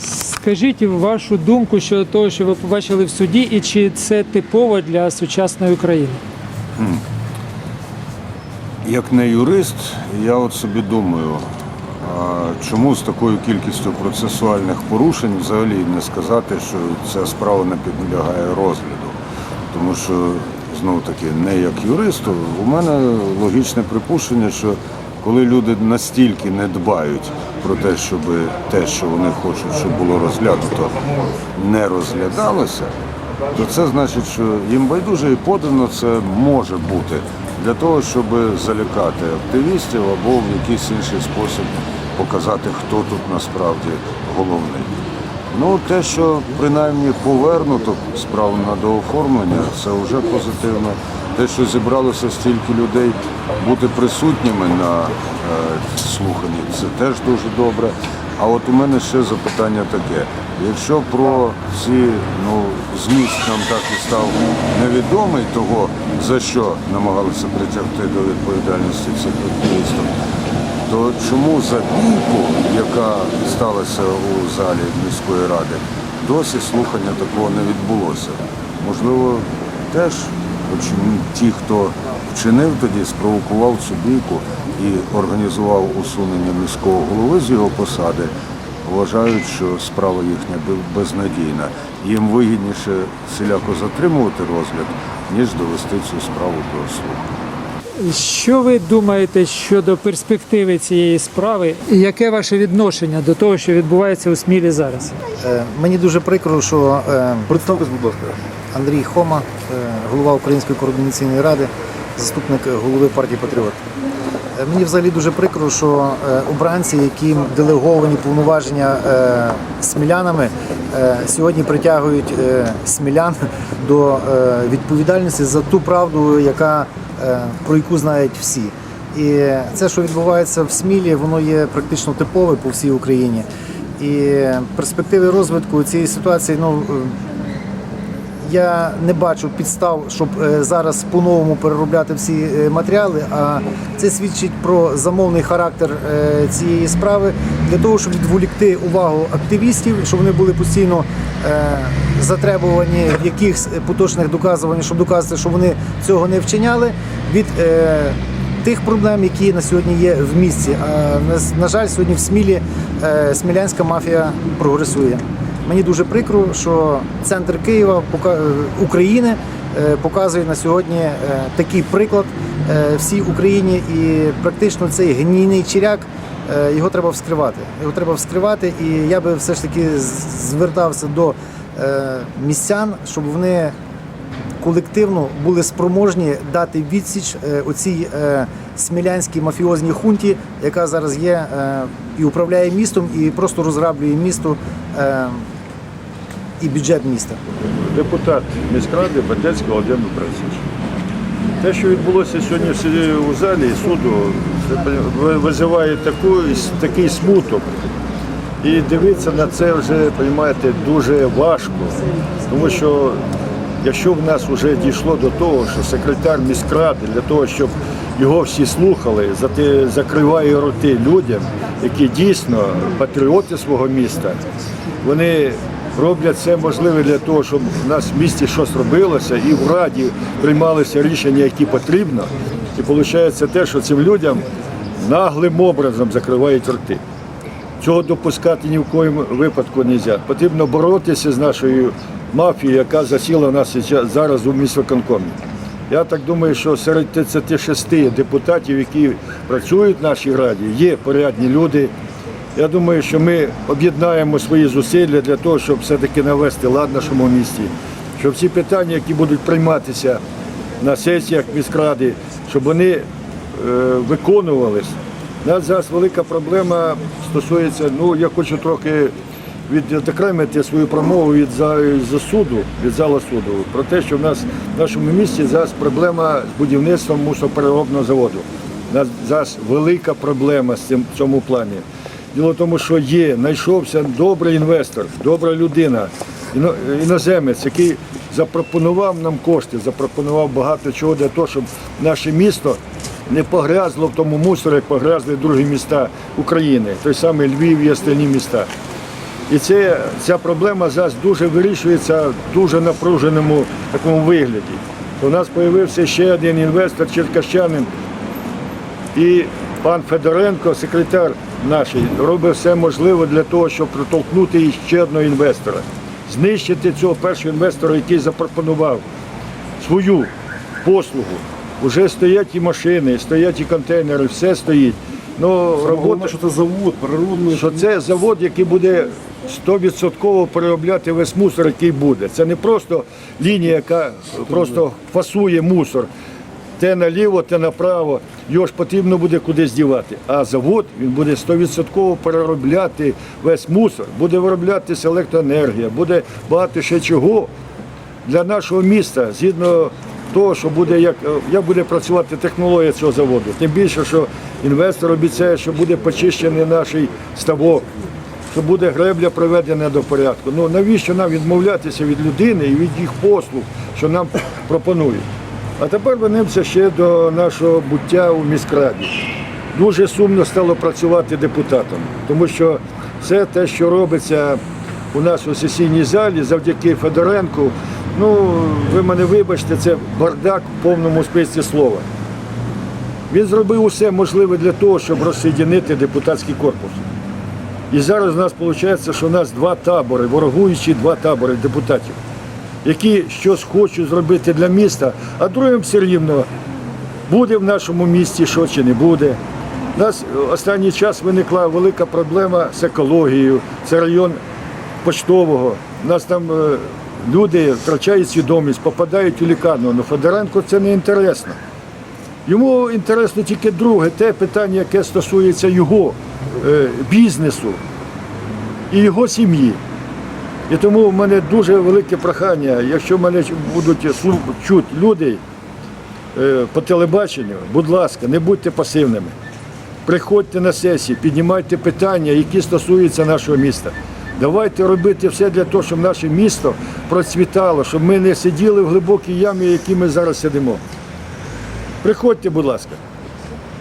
Скажіть вашу думку щодо того, що ви побачили в суді, і чи це типово для сучасної України? Як не юрист, я от собі думаю, чому з такою кількістю процесуальних порушень взагалі не сказати, що ця справа не підлягає розгляду. Тому що, знову таки, не як юристу, у мене логічне припущення, що коли люди настільки не дбають про те, щоб те, що вони хочуть, щоб було розглянуто, не розглядалося, то це значить, що їм байдуже і подано це може бути для того, щоб залякати активістів або в якийсь інший спосіб показати, хто тут насправді головний. Ну, те, що принаймні повернуто справу на дооформлення, це вже позитивно. Те, що зібралося стільки людей бути присутніми на е, слуханні, це теж дуже добре. А от у мене ще запитання таке: якщо про ці ну, зміст нам так і став невідомий того, за що намагалися притягти до відповідальності цих активістів, то чому за бійку, яка сталася у залі міської ради, досі слухання такого не відбулося? Можливо, теж ті, хто вчинив тоді, спровокував цю бійку і організував усунення міського голови з його посади, вважають, що справа їхня безнадійна. Їм вигідніше всіляко затримувати розгляд, ніж довести цю справу до суду. Що ви думаєте щодо перспективи цієї справи? І яке ваше відношення до того, що відбувається у Смілі зараз? Е, Мені дуже прикро, що е, будь ласка. Андрій Хома, е, голова Української координаційної ради, заступник голови партії Патріот. Е, Мені взагалі дуже прикро, що е, обранці, яким делеговані повноваження смілянами, сьогодні притягують смілян до відповідальності за ту правду, яка про яку знають всі. І це, що відбувається в Смілі, воно є практично типове по всій Україні. І перспективи розвитку цієї ситуації, ну я не бачу підстав, щоб е, зараз по-новому переробляти всі е, матеріали. А це свідчить про замовний характер е, цієї справи для того, щоб відволікти увагу активістів, щоб вони були постійно затребувані в якихось поточних доказуваннях, щоб доказати, що вони цього не вчиняли від. Тих проблем, які на сьогодні є в місті. А на, жаль, сьогодні в Смілі смілянська мафія прогресує. Мені дуже прикро, що центр Києва е, України е, показує на сьогодні е, такий приклад всій Україні, і практично цей гнійний чиряк. Його треба вскривати. Його треба вскривати, і я би все ж таки звертався до містян, щоб вони колективно були спроможні дати відсіч оцій смілянській мафіозній хунті, яка зараз є і управляє містом, і просто розграблює місто і бюджет міста. Депутат міськради Бандянський Володимир Борисович. Те, що відбулося сьогодні у залі суду, визиває таку, такий смуток. І дивитися на це вже, розумієте, дуже важко. Тому що якщо в нас вже дійшло до того, що секретар міськради для того, щоб його всі слухали, закриває роти людям, які дійсно патріоти свого міста, вони роблять все можливе для того, щоб в нас в місті щось робилося і в раді приймалися рішення, які потрібно. І виходить те, що цим людям наглим образом закривають роти. Цього допускати ні в коєму випадку не можна. Потрібно боротися з нашою мафією, яка засіла нас зараз у міськвиконкомі. Я так думаю, що серед 36 депутатів, які працюють в нашій раді, є порядні люди. Я думаю, що ми об'єднаємо свої зусилля для того, щоб все-таки навести лад в нашому місті, щоб всі питання, які будуть прийматися на сесіях міськради, щоб вони е, виконувались. У нас зараз велика проблема стосується, ну я хочу трохи відокремити свою промову від суду, від зала суду, про те, що в нас в нашому місті зараз проблема з будівництвом мусопереробного заводу. У нас зараз велика проблема з цим в цьому плані. Діло в тому, що є, знайшовся добрий інвестор, добра людина, іноземець, який запропонував нам кошти, запропонував багато чого для того, щоб наше місто не погрязло в тому мусорі, як погрязли другі міста України, той самий Львів і остальні міста. І це, ця проблема зараз дуже вирішується в дуже напруженому такому вигляді. У нас з'явився ще один інвестор, черкащанин, і пан Федоренко, секретар наш, робить все можливе для того, щоб протолкнути ще одного інвестора, знищити цього першого інвестора, який запропонував свою послугу. Уже стоять і машини, стоять і контейнери, все стоїть. Ну, робота, що це завод, переробний. що це завод, який буде 100% переробляти весь мусор, який буде. Це не просто лінія, яка просто фасує мусор. Те наліво, те направо. Його ж потрібно буде кудись дівати. А завод він буде 100% переробляти весь мусор, буде вироблятися електроенергія, буде багато ще чого для нашого міста, згідно того, що буде як, як буде працювати технологія цього заводу. Тим більше, що інвестор обіцяє, що буде почищений наш ставок, що буде гребля приведена до порядку. Ну навіщо нам відмовлятися від людини і від їх послуг, що нам пропонують? А тепер вернемося ще до нашого буття у міськраді. Дуже сумно стало працювати депутатам, тому що все те, що робиться у нас у сесійній залі, завдяки Федоренку, ну ви мене вибачте, це бардак в повному списці слова. Він зробив усе можливе для того, щоб розсоєдинити депутатський корпус. І зараз у нас виходить, що у нас два табори, ворогуючі два табори депутатів, які щось хочуть зробити для міста, а другим все рівно буде в нашому місті, що чи не буде. У нас останній час виникла велика проблема з екологією. Це район поштового. У нас там е, люди втрачають свідомість, попадають у лікарню. Ну Федоренко це не інтересно. Йому інтересно тільки друге, те питання, яке стосується його е, бізнесу і його сім'ї. І тому в мене дуже велике прохання, якщо мене будуть чути люди е, по телебаченню, будь ласка, не будьте пасивними. Приходьте на сесії, піднімайте питання, які стосуються нашого міста. Давайте робити все для того, щоб наше місто процвітало, щоб ми не сиділи в глибокій ямі, в якій ми зараз сидимо. Приходьте, будь ласка,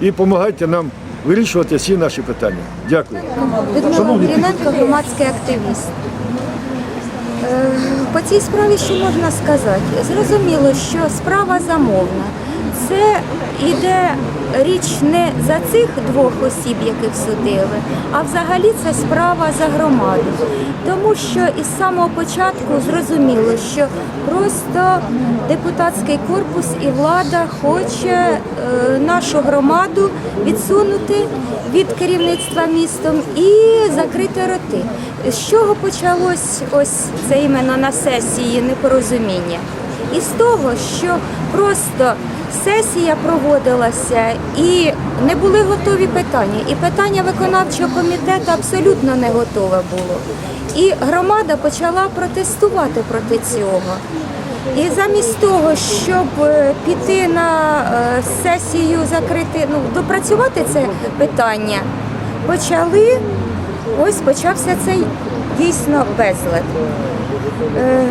і допомагайте нам вирішувати всі наші питання. Дякую. Людмила Гриненко, громадський активіст. Е, По цій справі що можна сказати? Зрозуміло, що справа замовна. Це йде річ не за цих двох осіб, яких судили, а взагалі це справа за громаду. Тому що із самого початку зрозуміло, що просто депутатський корпус і влада хоче е, нашу громаду відсунути від керівництва містом і закрити роти. З чого почалось ось це іменно на сесії непорозуміння? І з того, що просто сесія проводилася і не були готові питання. І питання виконавчого комітету абсолютно не готове було. І громада почала протестувати проти цього. І замість того, щоб е, піти на е, сесію, закрити, ну, допрацювати це питання, почали, ось почався цей дійсно безлад. Е,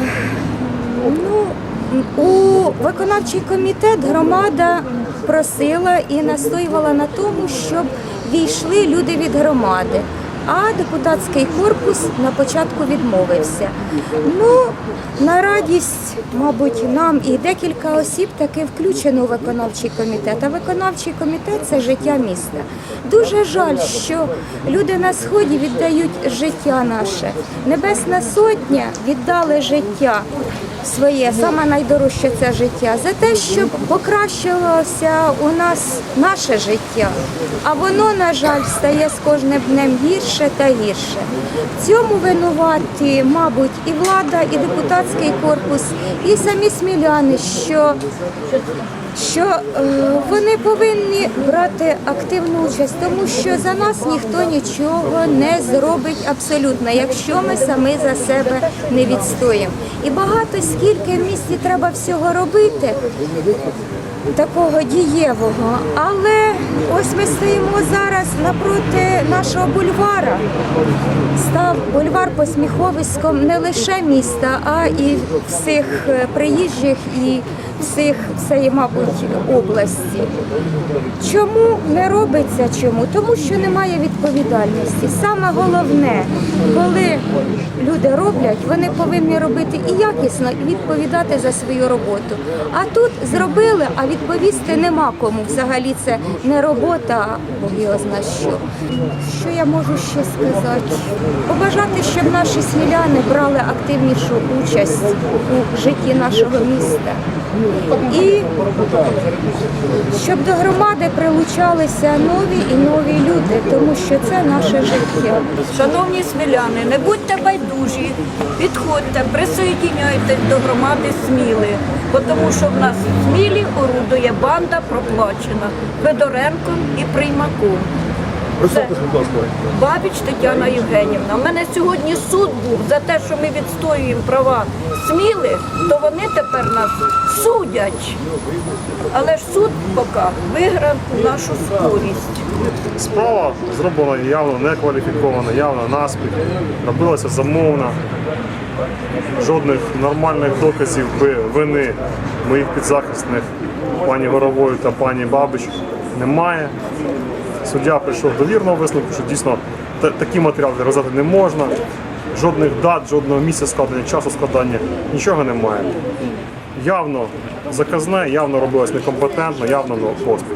ну, у виконавчий комітет громада просила і настоювала на тому, щоб війшли люди від громади. А депутатський корпус на початку відмовився. Ну, на радість, мабуть, нам і декілька осіб таки включено у виконавчий комітет. А виконавчий комітет це життя міста. Дуже жаль, що люди на сході віддають життя наше. Небесна сотня віддали життя своє, саме найдорожче це життя, за те, щоб покращилося у нас наше життя. А воно, на жаль, стає з кожним днем гірше та гірше. В цьому винуваті, мабуть, і влада, і депутатський корпус, і самі сміляни, що що е, вони повинні брати активну участь, тому що за нас ніхто нічого не зробить абсолютно, якщо ми самі за себе не відстоїмо. І багато скільки в місті треба всього робити. Такого дієвого, але ось ми стоїмо зараз напроти нашого бульвара. Став бульвар посміховиськом не лише міста, а і всіх е, приїжджих і всіх всієї, мабуть, області. Чому не робиться? Чому? Тому що немає відповідальності. Саме головне, коли люди роблять, вони повинні робити і якісно, і відповідати за свою роботу. А тут зробили, а відповісти нема кому. Взагалі це не робота, а його зна що. Що я можу ще сказати? Побажати, щоб наші сміляни брали активнішу участь у житті нашого міста. І щоб до громади прилучалися нові і нові люди, тому що це наше життя. Шановні сміляни, не будьте байдужі, підходьте, присоєдняйтесь до громади Сміли, бо тому що в нас Смілі орудує банда проплачена Федоренком і Приймаком. Це Бабіч Тетяна Євгенівна. У мене сьогодні суд був за те, що ми відстоюємо права Сміли, то вони тепер нас судять. Але ж суд поки виграв нашу скорість. Справа зроблена явно некваліфікована, явно наспіх, робилася замовна. Жодних нормальних доказів вини моїх підзахисних пані Горової та пані Бабич немає. Суддя прийшов до вірного висновку, що дійсно та- такі матеріали розглядати не можна. Жодних дат, жодного місця складення, часу складання, нічого немає. Явно заказне, явно робилось некомпетентно, явно поспіль.